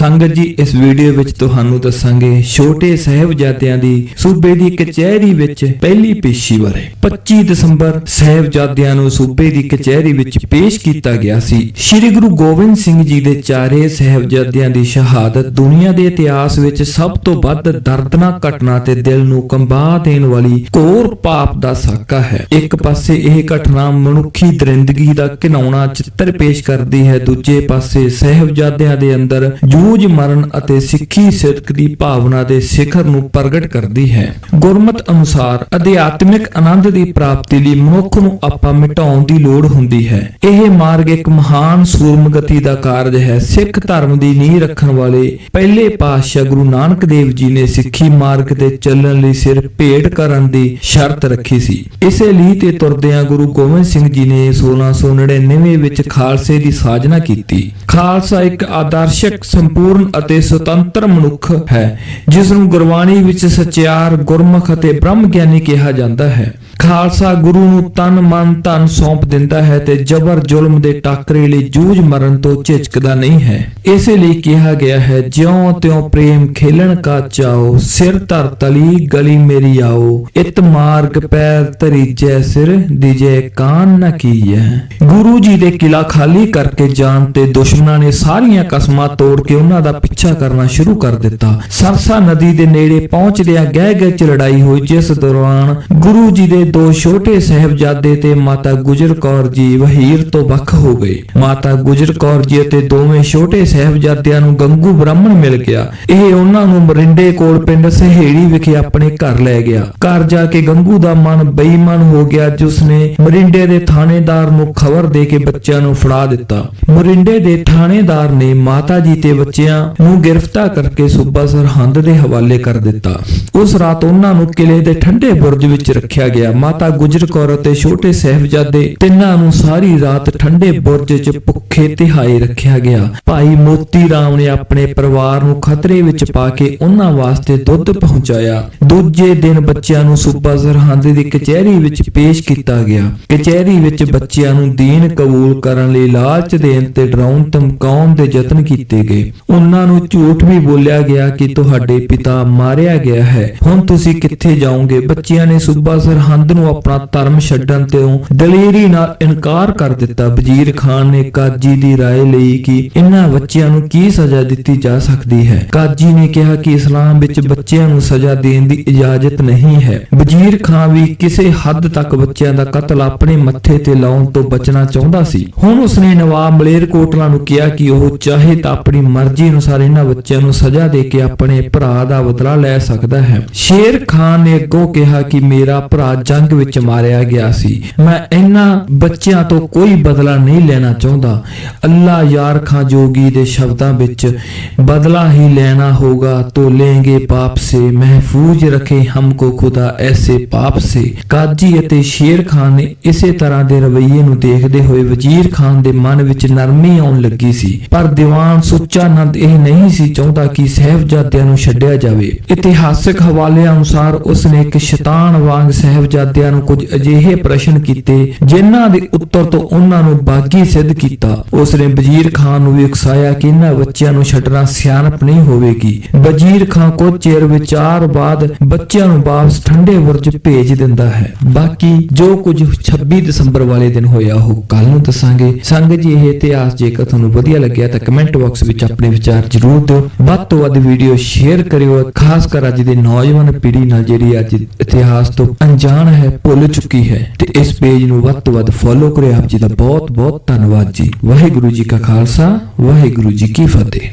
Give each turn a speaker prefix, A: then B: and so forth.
A: ਸੰਗਤ ਜੀ, ਇਸ ਵੀਡੀਓ ਵਿੱਚ ਤੁਹਾਨੂੰ ਦੱਸਾਂਗੇ ਛੋਟੇ ਸਾਹਿਬਜ਼ਾਦਿਆਂ ਦੀ ਸੂਬੇ ਦੀ ਕਚਹਿਰੀ ਵਿੱਚ ਪਹਿਲੀ ਪੇਸ਼ੀ ਬਾਰੇ। 25 ਦਸੰਬਰ ਸਾਹਿਬਜ਼ਾਦਿਆਂ ਨੂੰ ਸੂਬੇ ਦੀ ਕਚਹਿਰੀ ਵਿੱਚ ਪੇਸ਼ ਕੀਤਾ ਗਿਆ ਸੀ। ਸ੍ਰੀ ਗੁਰੂ ਗੋਬਿੰਦ ਸਿੰਘ ਜੀ ਦੇ ਚਾਰੇ ਸਾਹਿਬਜ਼ਾਦਿਆਂ ਦੀ ਸ਼ਹਾਦਤ ਦੁਨੀਆ ਦੇ ਇਤਿਹਾਸ ਵਿੱਚ ਸਭ ਤੋਂ ਵੱਧ ਦਰਦਨਾਕ ਘਟਨਾ ਤੇ ਦਿਲ ਨੂੰ ਕੰਬਾ ਦੇਣ ਵਾਲੀ ਘੋਰ ਪਾਪ ਦਾ ਸਾਕਾ ਹੈ। ਇੱਕ ਪਾਸੇ ਇਹ ਘਟਨਾ ਮਨੁੱਖੀ ਦਰਿੰਦਗੀ ਦਾ ਘਿਨਾਉਣਾ ਚਿੱਤਰ ਪੇਸ਼ ਕਰਦੀ ਹੈ, ਦੂਜੇ ਪਾਸੇ ਸਾਹਿਬਜ਼ਾਦਿਆਂ ਦੇ ਅੰਦਰ ਜੂਝ ਮਰਨ ਅਤੇ ਸਿੱਖੀ ਸਿਦਕ ਦੀ ਭਾਵਨਾ ਦੇ ਸਿਖਰ ਨੂੰ ਪ੍ਰਗਟ ਕਰਦੀ ਹੈ। ਗੁਰਮਤ ਅਨੁਸਾਰ ਅਧਿਆਤਮਿਕ ਆਨੰਦ ਦੀ ਪ੍ਰਾਪਤੀ ਲਈ ਮਨੁੱਖ ਨੂੰ ਆਪਾ ਮਿਟਾਉਣ ਦੀ ਲੋੜ ਹੁੰਦੀ ਹੈ। ਇਹ ਮਾਰਗ ਇੱਕ ਮਹਾਨ ਸੂਰਮਗਤੀ ਦਾ ਕਾਰਜ ਹੈ। ਸਿੱਖ ਧਰਮ ਦੀ ਨੀਂਹ ਰੱਖਣ ਵਾਲੇ ਪਹਿਲੇ ਪਾਤਸ਼ਾਹ ਗੁਰੂ ਨਾਨਕ ਦੇਵ ਜੀ ਨੇ ਸਿੱਖੀ ਮਾਰਗ ਤੇ ਚੱਲਣ ਲਈ ਸਿਰ ਭੇਟ ਕਰਨ ਦੀ ਸ਼ਰਤ ਰੱਖੀ ਸੀ। ਇਸੇ ਲਈ ਤੇ ਤੁਰਦਿਆਂ ਗੁਰੂ ਗੋਬਿੰਦ ਸਿੰਘ ਜੀ ਨੇ 1699 ਵਿੱਚ ਖਾਲਸੇ ਦੀ ਸਾਜਨਾ ਕੀਤੀ। ਖਾਲਸਾ ਇੱਕ ਆਦਰਸ਼ਕ ਸੰਪੂਰਨ ਪੂਰਨ ਅਤੇ ਸੁਤੰਤਰ ਮਨੁੱਖ ਹੈ ਜਿਸ ਨੂੰ ਗੁਰਬਾਣੀ ਵਿੱਚ ਸਚਿਆਰ, ਗੁਰਮੁਖ ਅਤੇ ਬ੍ਰਹਮ ਗਿਆਨੀ ਕਿਹਾ ਜਾਂਦਾ ਹੈ। ਖਾਲਸਾ ਗੁਰੂ ਨੂੰ ਤਨ ਮਨ ਧਨ ਸੌਂਪ ਦਿੰਦਾ ਹੈ ਤੇ ਜ਼ਬਰ ਜ਼ੁਲਮ ਦੇ ਟਾਕਰੇ ਲਈ ਜੂਝ ਮਰਨ ਤੋਂ ਝਿਜਕਦਾ ਨਹੀਂ ਹੈ। ਇਸੇ ਲਈ ਕਿਹਾ ਗਿਆ ਹੈ, ਜਿਉਂ ਤਿਉ ਪ੍ਰੇਮ ਖੇਲਣ ਕਾ ਚਾਓ, ਸਿਰ ਧਰ ਤਲੀ ਗਲੀ ਮੇਰੀ ਆਓ, ਇਤ ਮਾਰਗ ਪੈਰ ਧਰੀਜੈ ਸਿਰ ਦਿਜੈ ਕਾਨ ਨ ਕੀਐ। ਗੁਰੂ ਜੀ ਦੇ ਕਿਲਾ ਖਾਲੀ ਕਰਕੇ ਜਾਣ ਤੇ ਦੁਸ਼ਮਣਾਂ ਨੇ ਸਾਰੀਆਂ ਕਸਮਾਂ ਤੋੜ ਕੇ ਉਹਨਾਂ ਦਾ ਪਿੱਛਾ ਕਰਨਾ ਸ਼ੁਰੂ ਕਰ ਦਿੱਤਾ। ਸਰਸਾ ਨਦੀ ਦੇ ਨੇੜੇ ਪਹੁੰਚਦਿਆਂ ਗਹਿ ਗਹਿ ਚ ਲੜਾਈ ਹੋਈ, ਜਿਸ ਦੌਰਾਨ ਗੁਰੂ ਜੀ ਦੇ ਦੋ ਛੋਟੇ ਸਹਿਬਜ਼ਾਦੇ ਤੇ ਮਾਤਾ ਗੁਜਰ ਕੌਰ ਜੀ ਵਹੀਰ ਤੋਂ ਵੱਖ ਹੋ ਗਏ। ਮਾਤਾ ਗੁਜਰ ਕੌਰ ਜੀ ਅਤੇ ਦੋਵੇਂ ਛੋਟੇ ਸਹਿਬਜ਼ਾਦਿਆਂ ਨੂੰ ਗੰਗੂ ਬ੍ਰਾਹਮਣ ਮਿਲ ਗਿਆ। ਇਹ ਉਹਨਾਂ ਨੂੰ ਮਰਿੰਡੇ ਕੋਲ ਪਿੰਡ ਸਹੇੜੀ ਵਿਖੇ ਆਪਣੇ ਘਰ ਲੈ ਗਿਆ। ਘਰ ਜਾ ਕੇ ਗੰਗੂ ਦਾ ਮਨ ਬੇਈਮਾਨ ਹੋ ਗਿਆ, ਜਿਸ ਨੇ ਮਰਿੰਡੇ ਦੇ ਥਾਣੇਦਾਰ ਨੂੰ ਖਬਰ ਦੇ ਕੇ ਬੱਚਿਆਂ ਨੂੰ ਫੜਾ ਦਿੱਤਾ। ਮਰਿੰਡੇ ਦੇ ਥਾਣੇਦਾਰ ਨੇ ਮਾਤਾ ਜੀ ਤੇ ਬੱਚਿਆਂ ਨੂੰ ਗ੍ਰਿਫਤਾਰ ਕਰਕੇ ਸੂਬਾ ਸਰਹੰਦ ਦੇ ਹਵਾਲੇ ਕਰ ਦਿੱਤਾ। ਉਸ ਰਾਤ ਉਹਨਾਂ ਨੂੰ ਕਿਲੇ ਦੇ ਠੰਡੇ ਬੁਰਜ ਵਿੱਚ ਰੱਖਿਆ ਗਿਆ। ਮਾਤਾ ਗੁਜਰ ਕੌਰ ਅਤੇ ਛੋਟੇ ਸਹਿਬਜ਼ਾਦੇ ਤਿੰਨਾਂ ਨੂੰ ਸਾਰੀ ਰਾਤ ਠੰਡੇ ਬੁਰਜ 'ਚ ਭੁੱਖੇ ਤਿਹਾਏ ਰੱਖਿਆ ਗਿਆ। ਭਾਈ ਮੋਤੀ ਰਾਮ ਨੇ ਆਪਣੇ ਪਰਿਵਾਰ ਨੂੰ ਖਤਰੇ ਵਿੱਚ ਪਾ ਕੇ ਉਹਨਾਂ ਵਾਸਤੇ ਦੁੱਧ ਪਹੁੰਚਾਇਆ। ਦੂਜੇ ਦਿਨ ਬੱਚਿਆਂ ਨੂੰ ਸੂਬਾ ਸਰਹੰਦ ਦੀ ਕਚਹਿਰੀ ਵਿੱਚ ਪੇਸ਼ ਕੀਤਾ ਗਿਆ। ਕਚਹਿਰੀ ਵਿੱਚ ਬੱਚਿਆਂ ਨੂੰ ਦੀਨ ਕਬੂਲ ਕਰਨ ਲਈ ਲਾਲਚ ਦੇਣ ਤੇ ਡਰਾਉਣ, ਧਮਕਾਉਣ ਦੇ ਯਤਨ ਕੀਤੇ ਗਏ। ਉਹਨਾਂ ਨੂੰ ਝੂਠ ਵੀ ਬੋਲਿਆ ਗਿਆ ਕਿ ਤੁਹਾਡੇ ਪਿਤਾ ਮਾਰਿਆ ਗਿਆ ਹੈ। ਹੁਣ ਤੁਸੀਂ ਕਿੱਥੇ ਜਾਓਗੇ? ਬੱਚਿਆਂ ਨੇ ਸੂਬਾ ਸਰਹੰਦ ਨੂੰ ਆਪਣਾ ਧਰਮ ਛੱਡਣ ਤੋਂ ਦਲੇਰੀ ਨਾਲ ਇਨਕਾਰ ਕਰ ਦਿੱਤਾ ਵਜ਼ੀਰ ਖਾਨ ਨੇ ਕਾਜੀ ਦੀ رائے ਲਈ ਕਿ ਇਹਨਾਂ ਬੱਚਿਆਂ ਨੂੰ ਕੀ ਸਜ਼ਾ ਦਿੱਤੀ ਜਾ ਸਕਦੀ ਹੈ ਕਾਜੀ ਨੇ ਕਿਹਾ ਕਿ ਇਸਲਾਮ ਵਿੱਚ ਬੱਚਿਆਂ ਨੂੰ ਸਜ਼ਾ ਦੇਣ ਦੀ ਇਜਾਜ਼ਤ ਨਹੀਂ ਹੈ ਵਜ਼ੀਰ ਖਾਨ ਵੀ ਕਿਸੇ ਹੱਦ ਤੱਕ ਬੱਚਿਆਂ ਦਾ ਕਤਲ ਆਪਣੇ ਮੱਥੇ ਤੇ ਲਾਉਣ ਤੋਂ ਬਚਣਾ ਚਾਹੁੰਦਾ ਸੀ ਹੁਣ ਉਸਨੇ ਨਵਾਬ ਮਲੇਰਕੋਟਲਾ ਨੂੰ ਕਿਹਾ ਕਿ ਉਹ ਚਾਹੇ ਤਾਂ ਆਪਣੀ ਮਰਜ਼ੀ ਅਨੁਸਾਰ ਇਹਨਾਂ ਬੱਚਿਆਂ ਨੂੰ ਸਜ਼ਾ ਦੇ ਕੇ ਆਪਣੇ ਭਰਾ ਦਾ ਬਦਲਾ ਲੈ ਸਕਦਾ ਹੈ ਸ਼ੇਰ ਖਾਨ ਨੇ ਅੱਗੋਂ ਕਿਹਾ ਕਿ ਮੇਰਾ ਭਰਾ ਜੰਗ ਵਿੱਚ ਮਾਰਿਆ ਗਿਆ ਸੀ। ਮੈਂ ਇਹਨਾਂ ਬੱਚਿਆਂ ਤੋਂ ਕੋਈ ਬਦਲਾ ਨਹੀਂ ਲੈਣਾ ਚਾਹੁੰਦਾ। ਅੱਲਾ ਯਾਰ ਖਾਂ ਜੋਗੀ ਦੇ ਸ਼ਬਦਾਂ ਵਿੱਚ, ਬਦਲਾ ਹੀ ਲੈਣਾ ਹੋਗਾ ਤੋ ਲੇਂਗੇ ਪਾਪ ਸੇ, ਮਹਿਫੂਜ਼ ਰਖੇ ਹਮਕੋ ਖੁਦਾ ਐਸੇ ਪਾਪ ਸੇ। ਕਾਜੀ ਅਤੇ ਸ਼ੇਰ ਖਾਨ ਨੇ ਇਸੇ ਤਰ੍ਹਾਂ ਦੇ ਰਵਈਏ ਨੂੰ ਦੇਖਦੇ ਹੋਏ ਵਜ਼ੀਰ ਖਾਨ ਦੇ ਮਨ ਵਿੱਚ ਨਰਮੀ ਆਉਣ ਲੱਗੀ ਸੀ। ਪਰ ਦੀਵਾਨ ਸੁੱਚਾ ਨੰਦ ਇਹ ਨਹੀਂ ਸੀ ਚਾਹੁੰਦਾ ਕਿ ਸਹਿਬਜ਼ਾਦਿਆਂ ਨੂੰ ਛੱਡਿਆ ਜਾਵੇ। ਇਤਿਹਾਸਕ ਹਵਾਲੇ ਅਨੁਸਾਰ ਉਸਨੇ ਇੱਕ ਸ਼ੈਤਾਨ ਵਾਂਗ ਸਹਿਬਜ਼ਾਦੇ ਸਹਿਬਜ਼ਾਦਿਆਂ ਨੂੰ ਕੁਝ ਅਜਿਹੇ ਪ੍ਰਸ਼ਨ ਕੀਤੇ, ਜਿਨ੍ਹਾਂ ਦੇ ਉੱਤਰ ਤੋਂ ਉਹਨਾਂ ਨੂੰ ਬਾਗੀ ਸਿੱਧ ਕੀਤਾ। ਉਸਨੇ ਵਜ਼ੀਰ ਖਾਨ ਨੂੰ ਵੀ ਉਕਸਾਇਆ ਕਿ ਇਹਨਾਂ ਬੱਚਿਆਂ ਨੂੰ ਛੱਡਣਾ ਸਿਆਣਪ ਨਹੀਂ ਹੋਵੇਗੀ। ਵਜ਼ੀਰ ਖਾਨ ਕੁਝ ਚਿਰ ਵਿਚਾਰ ਬਾਅਦ ਬੱਚਿਆਂ ਨੂੰ ਵਾਪਸ ਠੰਡੇ ਬੁਰਜ ਭੇਜ ਦਿੰਦਾ ਹੈ। ਬਾਕੀ ਜੋ ਕੁਝ 26 ਦਸੰਬਰ ਵਾਲੇ ਦਿਨ ਹੋਇਆ, ਉਹ ਕੱਲ ਨੂੰ ਦੱਸਾਂਗੇ। ਸੰਗਤ ਜੀ, ਇਹ ਇਤਿਹਾਸ ਜੇਕਰ ਤੁਹਾਨੂੰ ਵਧੀਆ ਲੱਗਿਆ ਤਾਂ ਕਮੈਂਟ ਬਾਕਸ ਵਿੱਚ ਆਪਣੇ ਵਿਚਾਰ ਜ਼ਰੂਰ ਦਿਓ। ਵੱਧ ਤੋਂ ਵੱਧ ਵੀਡੀਓ ਸ਼ੇਅਰ ਕਰਿਓ, ਖਾਸ ਕਰ ਅੱਜ ਦੀ ਨੌਜਵਾਨ ਪੀੜ੍ਹੀ ਨਾਲ ਜਿਹੜੀ ਅੱਜ ਇਤਿਹਾਸ ਤੋਂ ਅਣਜਾਣ ਹੈ। ਹੈ, ਭੁੱਲ ਚੁੱਕੀ ਹੈ ਤੇ ਇਸ ਪੇਜ ਨੂੰ ਵੱਧ ਤੋਂ ਵੱਧ ਫੋਲੋ ਕਰਿਓ। ਆਪ ਜੀ ਦਾ ਬਹੁਤ ਬਹੁਤ ਧੰਨਵਾਦ ਜੀ। ਵਾਹਿਗੁਰੂ ਜੀ ਕਾ ਖਾਲਸਾ, ਵਾਹਿਗੁਰੂ ਜੀ ਕੀ ਫਤਿਹ।